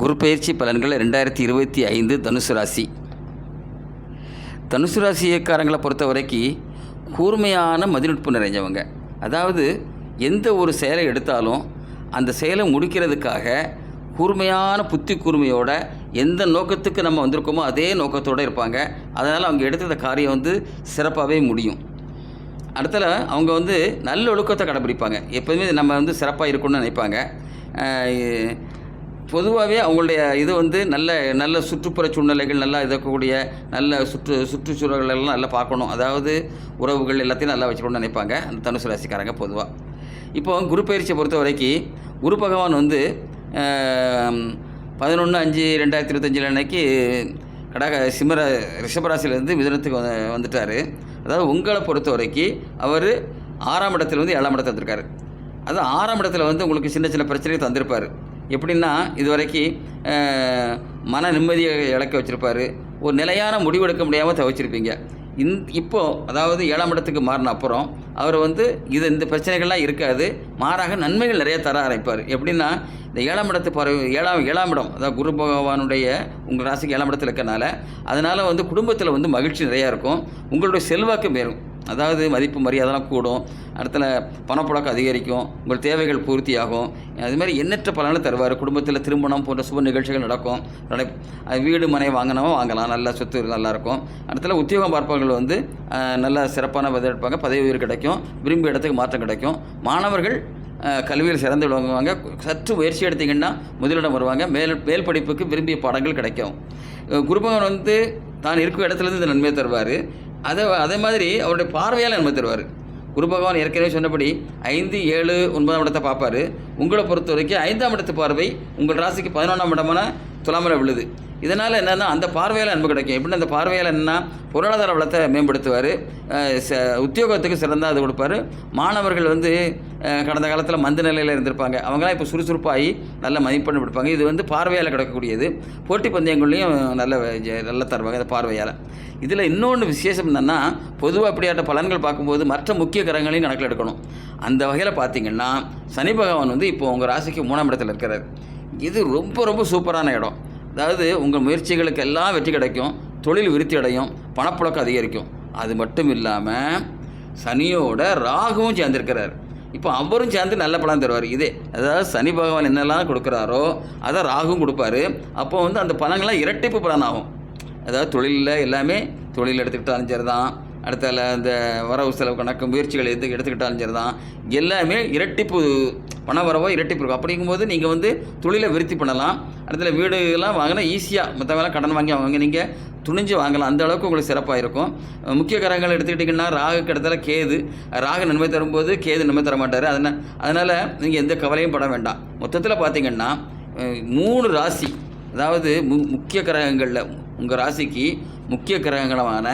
குரு பயிற்சி பலன்கள் ரெண்டாயிரத்தி இருபத்தி ஐந்து தனுசு ராசி. தனுசு ராசியக்காரங்களை பொறுத்த வரைக்கும் கூர்மையான மதிநுட்பம் நிறைஞ்சவங்க. அதாவது எந்த ஒரு செயலை எடுத்தாலும் அந்த செயலை முடிக்கிறதுக்காக கூர்மையான புத்தி கூர்மையோட எந்த நோக்கத்துக்கு நம்ம வந்திருக்கோமோ அதே நோக்கத்தோடு இருப்பாங்க. அதனால் அவங்க எடுத்த காரியம் வந்து சிறப்பாகவே முடியும். அடுத்தல அவங்க வந்து நல்ல ஒழுக்கத்தை கடைப்பிடிப்பாங்க எப்போதுமே நம்ம வந்து சிறப்பாக இருக்கணும்னு நினைப்பாங்க. பொதுவாகவே அவங்களுடைய இது வந்து நல்ல நல்ல சுற்றுப்புற சூழ்நிலைகள் நல்லா இருக்கக்கூடிய நல்ல சுற்று சுற்றுச்சூழல்கள் எல்லாம் நல்லா பார்க்கணும். அதாவது உறவுகள் எல்லாத்தையும் நல்லா வச்சுக்கணும்னு நினைப்பாங்க. அந்த தனுசு ராசிக்காரங்க பொதுவாக இப்போ குரு பயிற்சியை பொறுத்த வரைக்கும் குரு பகவான் வந்து பதினொன்று அஞ்சு ரெண்டாயிரத்தி இருபத்தஞ்சில் அன்னைக்கு கடக சிம்மர ரிஷபராசிலேருந்து மிதனத்துக்கு வந்து வந்துட்டார். அதாவது உங்களை பொறுத்த வரைக்கும் அவர் ஆறாம் இடத்துல வந்து ஏழாம் இடத்துல வந்திருக்காரு. அது ஆறாம் இடத்துல வந்து உங்களுக்கு சின்ன சின்ன பிரச்சனைகள் தந்திருப்பார். எப்படின்னா இது வரைக்கும் மன நிம்மதியை இழக்க வச்சுருப்பார். ஒரு நிலையான முடிவெடுக்க முடியாமல் தவிச்சிருப்பீங்க. இந் இப்போது அதாவது ஏழாம் இடத்துக்கு மாறின அப்புறம் அவர் வந்து இது இந்த பிரச்சனைகள்லாம் இருக்காது. மாறாக நன்மைகள் நிறைய தர ஆரம்பிப்பார். எப்படின்னா இந்த ஏழாம் இடத்து பறவை ஏழாம் ஏழாம் இடம் அதாவது குரு பகவானுடைய உங்கள் ராசிக்கு ஏழாம் இடத்துல இருக்கனால அதனால் வந்து குடும்பத்தில் வந்து மகிழ்ச்சி நிறையா இருக்கும். உங்களுடைய செல்வாக்கு மேலும். அதாவது மதிப்பு மரியாதைலாம் கூடும் அடுத்தல பணப்புழக்கம் அதிகரிக்கும் உங்கள் தேவைகள் பூர்த்தியாகும். அது மாதிரி எண்ணற்ற பலனை தருவார். குடும்பத்தில் திருமணம் போன்ற சுப நிகழ்ச்சிகள் நடக்கும். வீடு மனை வாங்கினவோ வாங்கலாம். நல்ல சொத்து நல்லாயிருக்கும் அடுத்தல உத்தியோகம் பார்ப்பவர்கள் வந்து நல்லா நல்ல சிறப்பான பதவி எடுப்பாங்க. பதவி உயர் கிடைக்கும். விரும்பிய இடத்துக்கு மாற்றம் கிடைக்கும். மாணவர்கள் கல்வியில் சிறந்து விளங்குவாங்க. சற்று முயற்சி எடுத்தீங்கன்னா முதலிடம் வருவாங்க. மேல் மேல் படிப்புக்கு விரும்பிய பாடங்கள் கிடைக்கும். குருபகன் வந்து தான் இருக்கும் இடத்துலேருந்து இந்த நன்மையை தருவார். அதை அதே மாதிரி அவருடைய பார்வையால் நன்மை தருவார். குரு பகவான் ஏற்கனவே சொன்னபடி ஐந்து ஏழு ஒன்பதாம் இடத்தை பார்ப்பாரு. உங்களை பொறுத்த வரைக்கும் ஐந்தாம் இடத்து பார்வை உங்கள் ராசிக்கு பதினொன்றாம் இடமான துலாமலை விழுது. இதனால் என்னென்னா அந்த பார்வையால் அன்பு கிடைக்கும். எப்படின்னா அந்த பார்வையால் என்னன்னா பொருளாதார வளத்தை மேம்படுத்துவார். உத்தியோகத்துக்கு சிறந்த அது கொடுப்பாரு. மாணவர்கள் வந்து கடந்த காலத்தில் மந்த நிலையில் இருந்திருப்பாங்க. அவங்களாம் இப்போ சுறுசுறுப்பாகி நல்ல மதிப்பெண் கொடுப்பாங்க இது வந்து பார்வையால் கிடைக்கக்கூடியது. போட்டி பந்தயங்கள்லையும் நல்ல நல்லா நல்ல தருவாங்க அந்த பார்வையால். இதில் இன்னொன்று விசேஷம் என்னென்னா பொதுவாக அப்படியாட்ட பலன்கள் பார்க்கும்போது மற்ற முக்கிய கிரகங்களையும் கணக்கில் எடுக்கணும். அந்த வகையில் பார்த்தீங்கன்னா சனி பகவான் வந்து இப்போ உங்கள் ராசிக்கு மூணாம் இடத்துல இருக்கிறார். இது ரொம்ப ரொம்ப சூப்பரான இடம். அதாவது உங்கள் முயற்சிகளுக்கு எல்லாம் வெற்றி கிடைக்கும். தொழில் விருத்தி அடையும். பணப்புழக்கம் அதிகரிக்கும். அது மட்டும் இல்லாமல் சனியோட ராகுவும் சேர்ந்திருக்கிறார். இப்போ அவரும் சேர்ந்து நல்ல பலன் தருவார். இதே அதாவது சனி பகவான் என்னெல்லாம் கொடுக்குறாரோ அதை ராகும் கொடுப்பாரு. அப்போ வந்து அந்த பலங்கள்லாம் இரட்டிப்பு பலன் ஆகும் அதாவது தொழிலில் எல்லாமே தொழில் எடுத்துக்கிட்டாலும் சரி தான் அடுத்தால இந்த வரவு செலவு கணக்கு முயற்சிகள் எது எடுத்துக்கிட்டாலும் சரி தான் எல்லாமே இரட்டிப்பு பணவரவோ இரட்டிப்பு இருக்கும். அப்படிங்கும்போது நீங்கள் வந்து தொழிலை விருத்தி பண்ணலாம். அடுத்தல வீடுலாம் வாங்கினா ஈஸியாக மற்றவங்களாம் கடன் வாங்கி வாங்க நீங்கள் துணிஞ்சு வாங்கலாம். அந்த அளவுக்கு உங்களுக்கு சிறப்பாக இருக்கும். முக்கிய கரங்கள் எடுத்துக்கிட்டிங்கன்னா ராகு கிடத்துல கேது. ராகு நன்மை தரும்போது கேது நன்மை தர மாட்டார். அதனால் அதனால் நீங்கள் எந்த கவலையும் பட வேண்டாம். மொத்தத்தில் பார்த்தீங்கன்னா மூணு ராசி அதாவது மு முக்கிய கிரகங்களில் உங்கள் ராசிக்கு முக்கிய கிரகங்களமான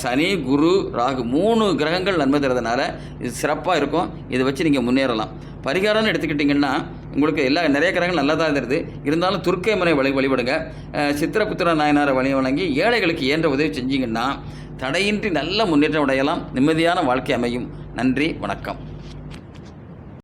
சனி குரு ராகு மூணு கிரகங்கள் நன்மை தரதுனால இது சிறப்பாக இருக்கும். இதை வச்சு நீங்கள் முன்னேறலாம். பரிகாரம்னு எடுத்துக்கிட்டிங்கன்னா உங்களுக்கு எல்லா நிறைய கிரகங்கள் நல்லா தான் இருந்தது. இருந்தாலும் துர்க்கை முறை வழி வழிபடுங்க. சித்திரபுத்திர நாயனாரை வழி வழங்கி ஏழைகளுக்கு இயன்ற உதவி செஞ்சிங்கன்னா தடையின்றி நல்ல முன்னேற்றம் அடையலாம். நிம்மதியான வாழ்க்கை அமையும். நன்றி வணக்கம்.